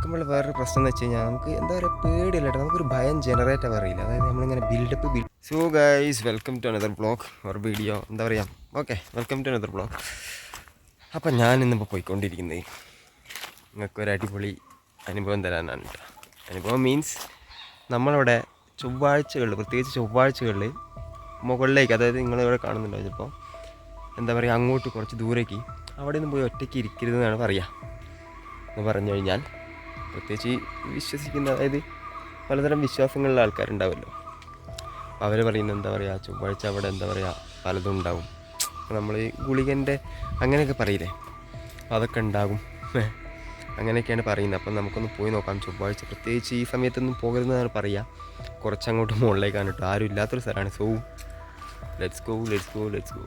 നിൽക്കുമ്പോൾ വേറൊരു പ്രശ്നം എന്ന് വെച്ച് കഴിഞ്ഞാൽ നമുക്ക് എന്താ പറയുക പേടിയില്ല കേട്ടോ. നമുക്കൊരു ഭയം ജനറേറ്റ് അറിയില്ല. അതായത് നമ്മളിങ്ങനെ build up build so guys welcome to another blog or video എന്താ പറയുക okay welcome to another blog അപ്പം ഞാൻ ഇന്നിപ്പോൾ പോയിക്കൊണ്ടിരിക്കുന്നത് നിങ്ങൾക്ക് ഒരു അടിപൊളി അനുഭവം തരാനാണ് കേട്ടോ. അനുഭവം മീൻസ് നമ്മളവിടെ ചൊവ്വാഴ്ചകളിൽ പ്രത്യേകിച്ച് ചൊവ്വാഴ്ചകളിൽ മുകളിലേക്ക് അതായത് നിങ്ങളിവിടെ കാണുന്നുണ്ടോ ചിലപ്പോൾ എന്താ പറയുക അങ്ങോട്ട് കുറച്ച് ദൂരേക്ക് അവിടെ നിന്ന് പോയി ഒറ്റയ്ക്ക് ഇരിക്കരുതെന്നാണ് പറയുക എന്ന് പറഞ്ഞു കഴിഞ്ഞാൽ പ്രത്യേകിച്ച് വിശ്വസിക്കുന്ന അതായത് പലതരം വിശ്വാസങ്ങളുള്ള ആൾക്കാരുണ്ടാവുമല്ലോ അവർ പറയുന്നത് എന്താ പറയുക ചൊവ്വാഴ്ച അവിടെ എന്താ പറയുക പലതും ഉണ്ടാവും. നമ്മൾ ഈ ഗുളികന്റെ അങ്ങനെയൊക്കെ പറയില്ലേ? അതൊക്കെ ഉണ്ടാകും. അങ്ങനെയൊക്കെയാണ് പറയുന്നത്. അപ്പം നമുക്കൊന്ന് പോയി നോക്കാം. ചൊവ്വാഴ്ച പ്രത്യേകിച്ച് ഈ സമയത്തൊന്നും പോകരുതെന്നാണ് പറയുക കുറച്ചങ്ങോട്ട് മുകളിലേക്കാണ് കേട്ടോ. ആരും ഇല്ലാത്തൊരു സ്ഥലമാണ്. So let's go let's go let's go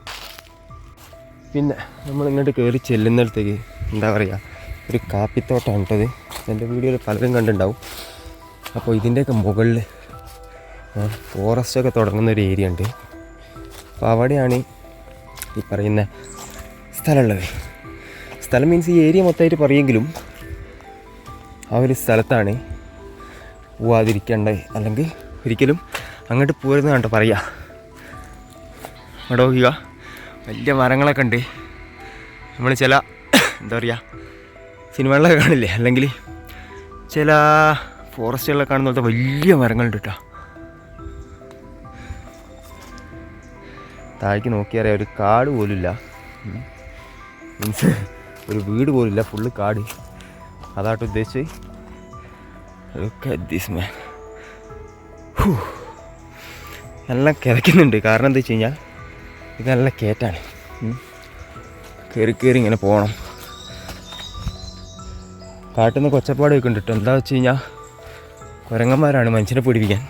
പിന്നെ നമ്മൾ ഇങ്ങോട്ട് കയറി ചെല്ലുന്നിടത്തേക്ക് എന്താ പറയുക ഒരു കാപ്പിത്തോട്ടമാണ് കേട്ടത് എന്റെ വീഡിയോയിൽ പലരും കണ്ടിട്ടുണ്ടാവും. അപ്പോൾ ഇതിന്റെയൊക്കെ മുകളിൽ ഫോറസ്റ്റൊക്കെ തുടങ്ങുന്ന ഒരു ഏരിയ ഉണ്ട്. അപ്പോൾ അവിടെയാണ് ഈ പറയുന്ന സ്ഥലമുള്ളത്. സ്ഥലം മീൻസ് ഈ ഏരിയ മൊത്തമായിട്ട് പറയുമെങ്കിലും ആ ഒരു സ്ഥലത്താണ് പോവാതിരിക്കേണ്ടത്. അല്ലെങ്കിൽ ഒരിക്കലും അങ്ങോട്ട് പോരുന്ന കണ്ടോ പറയുക അവിടെ നോക്കുക വലിയ മരങ്ങളൊക്കെ ഉണ്ട്. നമ്മൾ ചില എന്താ പറയുക സിനിമകളിലൊക്കെ കാണില്ലേ? അല്ലെങ്കിൽ ചില ഫോറസ്റ്റുകളിലൊക്കെ കാണുന്ന പോലത്തെ വലിയ മരങ്ങളുണ്ട് കേട്ടോ. താഴേക്ക് നോക്കിയാൽ ഒരു കാട് പോലുമില്ല. മീൻസ് ഒരു വീട് പോലില്ല ഫുള്ള് കാട്. അതാട്ടോ ഉദ്ദേശിച്ച് അറ്റ് ദിസ് മാൻ നല്ല കിതയ്ക്കുന്നുണ്ട്. കാരണം എന്താ വെച്ച് കഴിഞ്ഞാൽ ഇത് നല്ല കയറ്റാണ്. കയറി കയറി ഇങ്ങനെ പോകണം. കാട്ടിൽ നിന്ന് കൊച്ചപ്പാട് വെക്കുന്നുണ്ട് എന്താ വെച്ച് കഴിഞ്ഞാൽ കുരങ്ങന്മാരാണ് മനുഷ്യനെ പിടിപ്പിക്കാൻ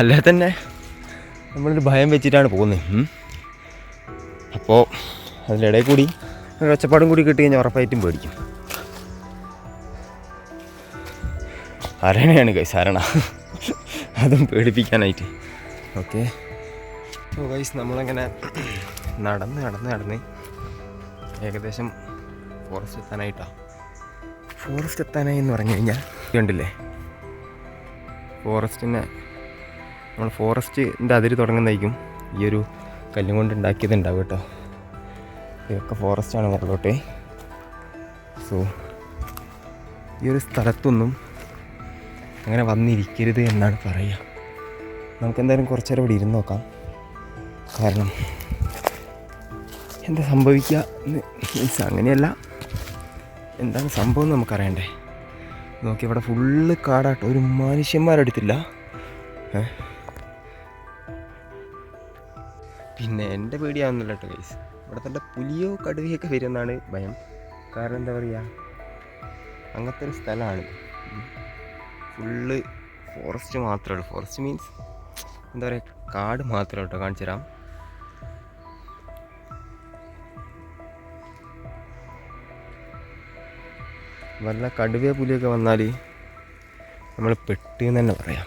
അല്ലാതെ തന്നെ നമ്മളൊരു ഭയം വെച്ചിട്ടാണ് പോകുന്നത്. അപ്പോൾ അതിനിടയിൽ കൂടി ഒരു ഒച്ചപ്പാടും കൂടി കിട്ടി കഴിഞ്ഞാൽ ഉറപ്പായിട്ടും പേടിക്കും. അരണയാണ് ഗൈസ് അരണ അതും പേടിപ്പിക്കാനായിട്ട്. ഓക്കെ. ഓ ഗൈസ് നമ്മളങ്ങനെ നടന്ന് നടന്ന് നടന്ന് ഏകദേശം ഫോറസ്റ്റ് എത്താനായിട്ടാണ് ഫോറസ്റ്റ് എത്താനായി എന്ന് പറഞ്ഞു കഴിഞ്ഞാൽ കണ്ടില്ലേ? ഫോറസ്റ്റിനെ നമ്മൾ ഫോറസ്റ്റിന്റെ അതിര് തുടങ്ങുന്നതായിരിക്കും ഈ ഒരു കല്ലും കൊണ്ട് ഉണ്ടാക്കിയത് ഉണ്ടാവും കേട്ടോ. ഇതൊക്കെ ഫോറസ്റ്റാണ് മുകളിലോട്ടെ. സോ ഈ ഒരു സ്ഥലത്തൊന്നും അങ്ങനെ വന്നിരിക്കരുത് എന്നാണ് പറയുക. നമുക്കെന്തായാലും കുറച്ചേരം ഇവിടെ ഇരുന്ന് നോക്കാം. കാരണം എന്താ സംഭവിക്കുക എന്ന്? മീൻസ് അങ്ങനെയല്ല. എന്താണ് സംഭവം എന്ന് നമുക്കറിയണ്ടേ? നോക്കി ഇവിടെ ഫുള്ള് കാടാട്ടോ. ഒരു മനുഷ്യന്മാരടുത്തില്ല. പിന്നെ എന്റെ പേടിയാവുന്നില്ല കേട്ടോ ഗൈസ് ഇവിടെ തന്നെ പുലിയോ കടുവയൊക്കെ വരുമെന്നാണ് ഭയം. കാരണം എന്താ പറയുക അങ്ങനത്തെ ഒരു സ്ഥലമാണ്. ഫുള്ള് ഫോറസ്റ്റ് മാത്രമേ ഉള്ളൂ. ഫോറസ്റ്റ് മീൻസ് എന്താ പറയുക കാട് മാത്രമേ കേട്ടോ. കാണിച്ചു തരാം വല്ല കടുവ പുലിയൊക്കെ വന്നാൽ നമ്മൾ പെട്ടി എന്ന് തന്നെ പറയാം.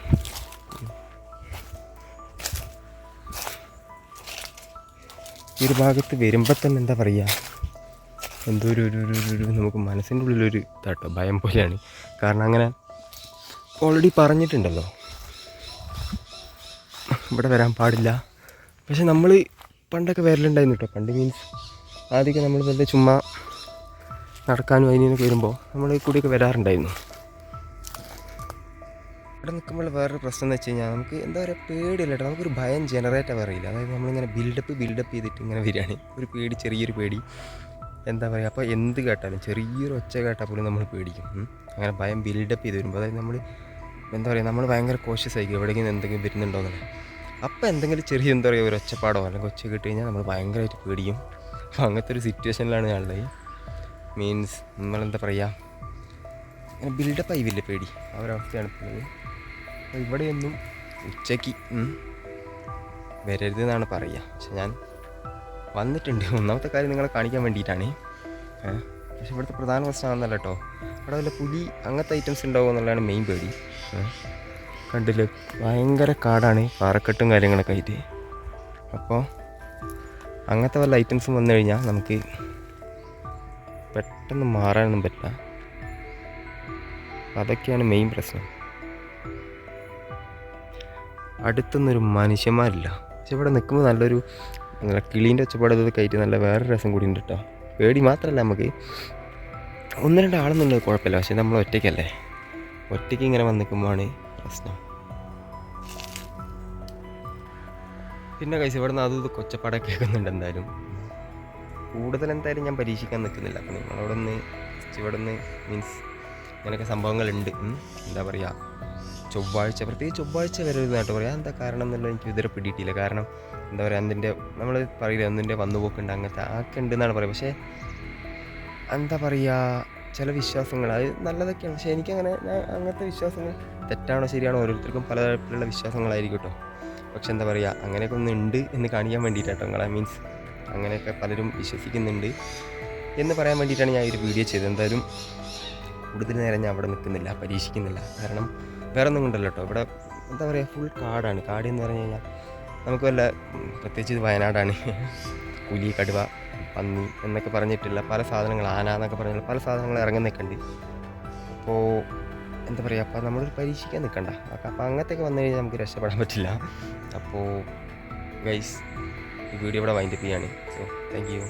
ഈ ഒരു ഭാഗത്ത് വരുമ്പോൾ തന്നെ എന്താ പറയുക എന്തോ ഒരു ഒരു ഒരു നമുക്ക് മനസ്സിന്റെ ഉള്ളിലൊരു ഇതാട്ടോ ഭയം പോലെയാണ്. കാരണം അങ്ങനെ ഓൾറെഡി പറഞ്ഞിട്ടുണ്ടല്ലോ. ഇവിടെ വരാൻ പാടില്ല. പക്ഷെ നമ്മൾ പണ്ടൊക്കെ വരലുണ്ടായിരുന്നു കേട്ടോ പണ്ട് മീൻസ് ആദ്യമൊക്കെ നമ്മൾ വെറുതെ ചുമ്മാ നടക്കാനും അതിനൊക്കെ വരുമ്പോൾ നമ്മൾ ഈ കൂടിയൊക്കെ വരാറുണ്ടായിരുന്നു. ഇവിടെ നിൽക്കുമ്പോൾ വേറൊരു പ്രശ്നം എന്ന് വെച്ച് കഴിഞ്ഞാൽ നമുക്ക് എന്താ പറയുക പേടിയില്ല കേട്ടോ? നമുക്കൊരു ഭയം ജനറേറ്റ് അറിയില്ല. അതായത് നമ്മളിങ്ങനെ ബിൽഡപ്പ് ബിൽഡപ്പ് ചെയ്തിട്ട് ഇങ്ങനെ വരികയാണ്. ഒരു പേടി ചെറിയൊരു പേടി. എന്താ പറയുക അപ്പോൾ എന്ത് കേട്ടാലും ചെറിയൊരു ഒച്ച കേട്ടാൽ പോലും നമ്മൾ പേടിക്കും. അങ്ങനെ ഭയം ബിൽഡപ്പ് ചെയ്ത് വരുമ്പോൾ അതായത് നമ്മൾ എന്താ പറയുക നമ്മൾ ഭയങ്കര കോഷ്യസ് ആയിരിക്കും. എവിടെയെങ്കിലും എന്തെങ്കിലും വരുന്നുണ്ടോ എന്നുള്ളത് അപ്പോൾ എന്തെങ്കിലും ചെറിയ എന്താ പറയുക ഒരു ഒച്ചപ്പാടോ അല്ലെങ്കിൽ ഒച്ച കിട്ടി കഴിഞ്ഞാൽ നമ്മൾ ഭയങ്കരമായിട്ട് പേടിക്കും. അപ്പോൾ അങ്ങനത്തെ ഒരു സിറ്റുവേഷനിലാണ് ഞാനുള്ളത് മീൻസ് നമ്മളെന്താ പറയുക അങ്ങനെ ബിൽഡപ്പ് ആയില്ലേ പേടി. ആ ഒരവസ്ഥയാണ് ഇപ്പോൾ അപ്പോൾ ഇവിടെയൊന്നും ഉച്ചയ്ക്ക് വരരുത് എന്നാണ് പറയുക പക്ഷെ ഞാൻ വന്നിട്ടുണ്ട്. ഒന്നാമത്തെ കാര്യം നിങ്ങളെ കാണിക്കാൻ വേണ്ടിയിട്ടാണ്. പക്ഷെ ഇവിടുത്തെ പ്രധാന പ്രശ്നമാണെന്നല്ല കേട്ടോ അവിടെ വല്ല പുലി അങ്ങനത്തെ ഐറ്റംസ് ഉണ്ടാവും എന്നുള്ളതാണ് മെയിൻ പേടി. കണ്ടില്ലേ? ഭയങ്കര കാടാണ്. പാറക്കെട്ടും കാര്യങ്ങളൊക്കെ ആയിട്ട്. അപ്പോൾ അങ്ങനത്തെ വല്ല ഐറ്റംസും വന്നു കഴിഞ്ഞാൽ നമുക്ക് പെട്ടെന്ന് മാറാനൊന്നും പറ്റില്ല. അതൊക്കെയാണ് മെയിൻ പ്രശ്നം. അടുത്തൊന്നൊരു മനുഷ്യന്മാരില്ല. പക്ഷെ ഇവിടെ നിൽക്കുമ്പോൾ നല്ലൊരു നല്ല കിളീന്റെ ഒച്ചപ്പാട് ഇത് കയറ്റി നല്ല വേറെ രസം കൂടി ഉണ്ട് കേട്ടോ പേടി മാത്രമല്ല നമുക്ക്. ഒന്ന് രണ്ട് ആളെന്നുള്ളത് കുഴപ്പമില്ല. പക്ഷെ നമ്മൾ ഒറ്റയ്ക്കല്ലേ? ഒറ്റയ്ക്ക് ഇങ്ങനെ വന്ന് നിൽക്കുമ്പോഴാണ് പ്രശ്നം. പിന്നെ കൈസ് ഇവിടെ നിന്ന് അതും ഇത് കൊച്ചപ്പാടൊക്കെ കേൾക്കുന്നുണ്ട് എന്തായാലും. കൂടുതൽ എന്തായാലും ഞാൻ പരീക്ഷിക്കാൻ നിൽക്കുന്നില്ല. അപ്പം നിങ്ങളവിടെ നിന്ന് ഇവിടെ നിന്ന് മീൻസ് ഇങ്ങനെയൊക്കെ സംഭവങ്ങളുണ്ട്. എന്താ പറയുക ചൊവ്വാഴ്ച പ്രത്യേകിച്ച് ചൊവ്വാഴ്ച വരരുത് കേട്ടോ പറയാം. എന്താ കാരണം എന്നുള്ളത് എനിക്ക് ഇതുവരെ പിടിയിട്ടില്ല. കാരണം എന്താ പറയുക അതിന്റെ നമ്മൾ പറയില്ല ഒന്നിന്റെ വന്നുപോക്കുണ്ട് അങ്ങനത്തെ ആക്കെ ഉണ്ട് എന്നാണ് പറയുക. പക്ഷേ എന്താ പറയുക ചില വിശ്വാസങ്ങൾ അത് നല്ലതൊക്കെയാണ്. പക്ഷേ എനിക്കങ്ങനെ ഞാൻ അങ്ങനത്തെ വിശ്വാസങ്ങൾ തെറ്റാണോ ശരിയാണോ ഓരോരുത്തർക്കും പലതരത്തിലുള്ള വിശ്വാസങ്ങളായിരിക്കും കേട്ടോ. പക്ഷെ എന്താ പറയുക അങ്ങനെയൊക്കെ ഒന്ന് ഉണ്ട് എന്ന് കാണിക്കാൻ വേണ്ടിയിട്ടാട്ടോ നിങ്ങളെ മീൻസ് അങ്ങനെയൊക്കെ പലരും വിശ്വസിക്കുന്നുണ്ട് എന്ന് പറയാൻ വേണ്ടിയിട്ടാണ് ഞാൻ ഈ ഒരു വീഡിയോ ചെയ്തത്. എന്തായാലും കൂടുതൽ നേരം ഞാൻ അവിടെ നിൽക്കുന്നില്ല പരീക്ഷിക്കുന്നില്ല. കാരണം വേറെ ഒന്നും കൊണ്ടല്ലോ കേട്ടോ ഇവിടെ എന്താ പറയുക ഫുൾ കാടാണ്. കാട് എന്ന് പറഞ്ഞു കഴിഞ്ഞാൽ നമുക്ക് വല്ല പ്രത്യേകിച്ച് വയനാടാണ്. പുലി കടുവ പന്നി എന്നൊക്കെ പറഞ്ഞിട്ടുള്ള പല സാധനങ്ങൾ ആന എന്നൊക്കെ പറഞ്ഞിട്ടുള്ള പല സാധനങ്ങൾ ഇറങ്ങുന്നൊക്കെയുണ്ട് അപ്പോൾ എന്താ പറയുക അപ്പോൾ നമ്മൾ പരീക്ഷിക്കാൻ നിൽക്കണ്ട. അപ്പോൾ അങ്ങനത്തെയൊക്കെ വന്നു കഴിഞ്ഞാൽ നമുക്ക് രക്ഷപ്പെടാൻ പറ്റില്ല. അപ്പോൾ ഗൈസ് വീഡിയോ ഇവിടെ വൈൻഡപ്പ് ചെയ്യാണ്. So thank you